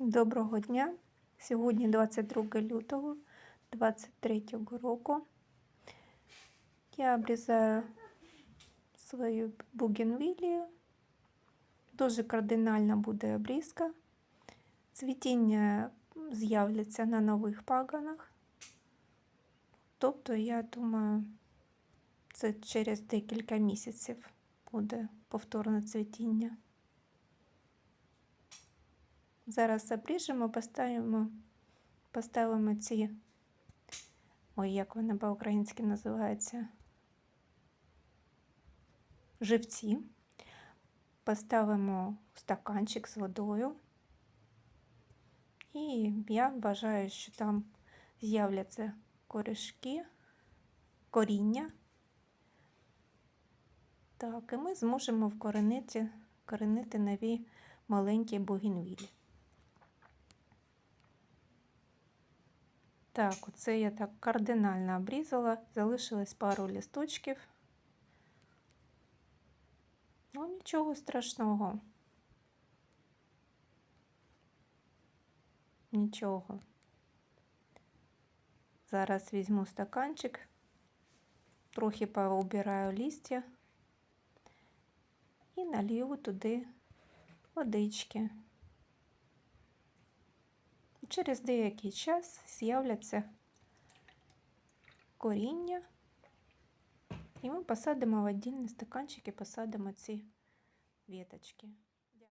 Доброго дня! Сьогодні 22 лютого 2023 року. Я обрізаю свою бугенвілію. Дуже кардинальна буде обрізка. Цвітіння з'являться на нових паганах. Тобто, я думаю, це через декілька місяців буде повторне цвітіння. Зараз обріжемо, поставимо, поставимо ці, ой, як вони по-українськи називаються, живці. Поставимо стаканчик з водою. І я вважаю, що там з'являться корішки, коріння. Так, і ми зможемо вкоренити коренити нові маленькі бугенвілі. Так, оце я так кардинально обрізала, залишилось пару лісточків. Ну, нічого страшного. Нічого. Зараз візьму стаканчик, трохи поубираю листя і налью туди водички. Через деякий час з'являться коріння, і ми посадимо в віддільні стаканчики, посадимо ці віточки.